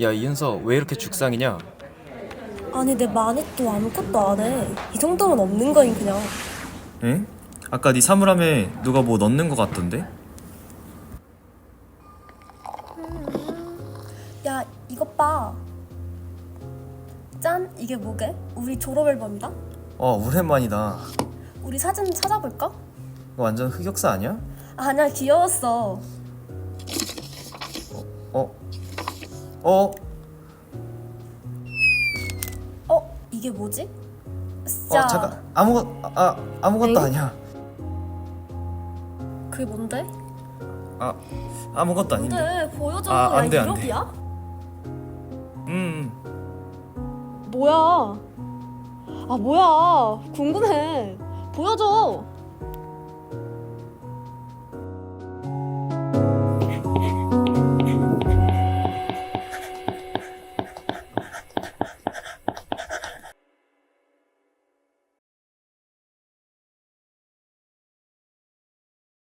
야 이은서 왜 이렇게 죽상이냐? 아니 내 마넷도 아무것도 안 해. 이 정도면 없는 거임 그냥. 응? 아까 네 사물함에 누가 뭐 넣는 거 같던데? 야 이것 봐. 짠 이게 뭐게? 우리 졸업 앨범이다. 어 오랜만이다. 우리 사진 찾아볼까? 이거 완전 흑역사 아니야? 아니야 귀여웠어. 어? 어? 어 이게 뭐지? 자어 잠깐 아무것 아 아무것도 에이? 아니야. 그게 뭔데? 아 아무것도 아닌데. 보여줘. 아, 야 안 돼, 안 돼. 이럽이야? 음. 뭐야? 아 뭐야? 궁금해. 보여줘.